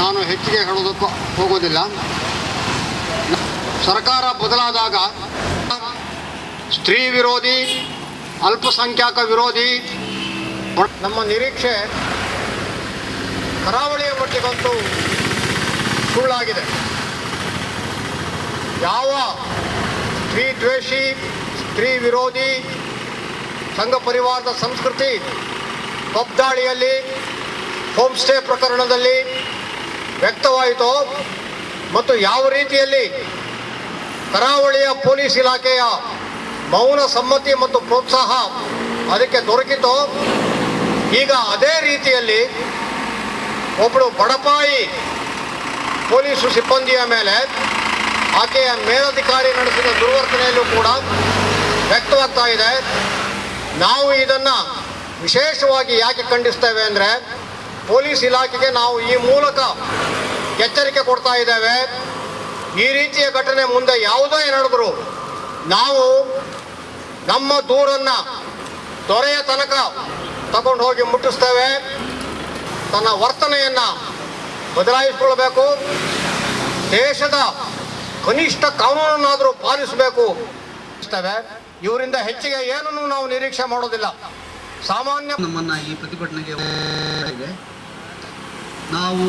ನಾನು ಹೆಚ್ಚಿಗೆ ಹೇಳೋದಕ್ಕೂ ಹೋಗೋದಿಲ್ಲ ಸರ್ಕಾರ ಬದಲಾದಾಗ ಸ್ತ್ರೀ ವಿರೋಧಿ, ಅಲ್ಪಸಂಖ್ಯಾತ ವಿರೋಧಿ, ನಮ್ಮ ನಿರೀಕ್ಷೆ ಕರಾವಳಿಯ ಮಟ್ಟಿಗಂತೂ ಸುಳ್ಳಾಗಿದೆ. ಯಾವ ಸ್ತ್ರೀ ದ್ವೇಷಿ, ಸ್ತ್ರೀ ವಿರೋಧಿ, ಸಂಘ ಪರಿವಾರದ ಸಂಸ್ಕೃತಿ ಕಬ್ದಾಳಿಯಲ್ಲಿ ಹೋಮ್ ಸ್ಟೇ ಪ್ರಕರಣದಲ್ಲಿ ವ್ಯಕ್ತವಾಯಿತೋ ಮತ್ತು ಯಾವ ರೀತಿಯಲ್ಲಿ ಕರಾವಳಿಯ ಪೊಲೀಸ್ ಇಲಾಖೆಯ ಮೌನ ಸಮ್ಮತಿ ಮತ್ತು ಪ್ರೋತ್ಸಾಹ ಅದಕ್ಕೆ ದೊರಕಿತು, ಈಗ ಅದೇ ರೀತಿಯಲ್ಲಿ ಒಬ್ಬಳು ಬಡಪಾಯಿ ಪೊಲೀಸು ಸಿಬ್ಬಂದಿಯ ಮೇಲೆ ಆಕೆಯ ಮೇಲಧಿಕಾರಿ ನಡೆಸಿದ ದುರ್ವರ್ತನೆಯಲ್ಲೂ ಕೂಡ ವ್ಯಕ್ತವಾಗ್ತಾ ಇದೆ. ನಾವು ಇದನ್ನು ವಿಶೇಷವಾಗಿ ಯಾಕೆ ಖಂಡಿಸ್ತೇವೆ ಅಂದರೆ ಪೊಲೀಸ್ ಇಲಾಖೆಗೆ ನಾವು ಈ ಮೂಲಕ ಎಚ್ಚರಿಕೆ ಕೊಡ್ತಾ ಇದ್ದೇವೆ. ಈ ರೀತಿಯ ಘಟನೆ ಮುಂದೆ ಯಾವುದೇ ನಡೆದ್ರು ನಾವು ನಮ್ಮ ದೂರನ್ನು ದೊರೆಯ ತನಕ ತಗೊಂಡು ಹೋಗಿ ಮುಟ್ಟಿಸ್ತೇವೆ. ತನ್ನ ವರ್ತನೆಯನ್ನು ಬದಲಾಯಿಸಿಕೊಳ್ಬೇಕು ದೇಶದ ಕನಿಷ್ಠ ಕಾನೂನನ್ನಾದರೂ ಪಾಲಿಸಬೇಕು. ಇವರಿಂದ ಹೆಚ್ಚಿಗೆ ಏನನ್ನು ನಾವು ನಿರೀಕ್ಷೆ ಮಾಡೋದಿಲ್ಲ. ಸಾಮಾನ್ಯ ನಮ್ಮನ್ನ ಈ ಪ್ರತಿಭಟನೆಗೆ ನಾವು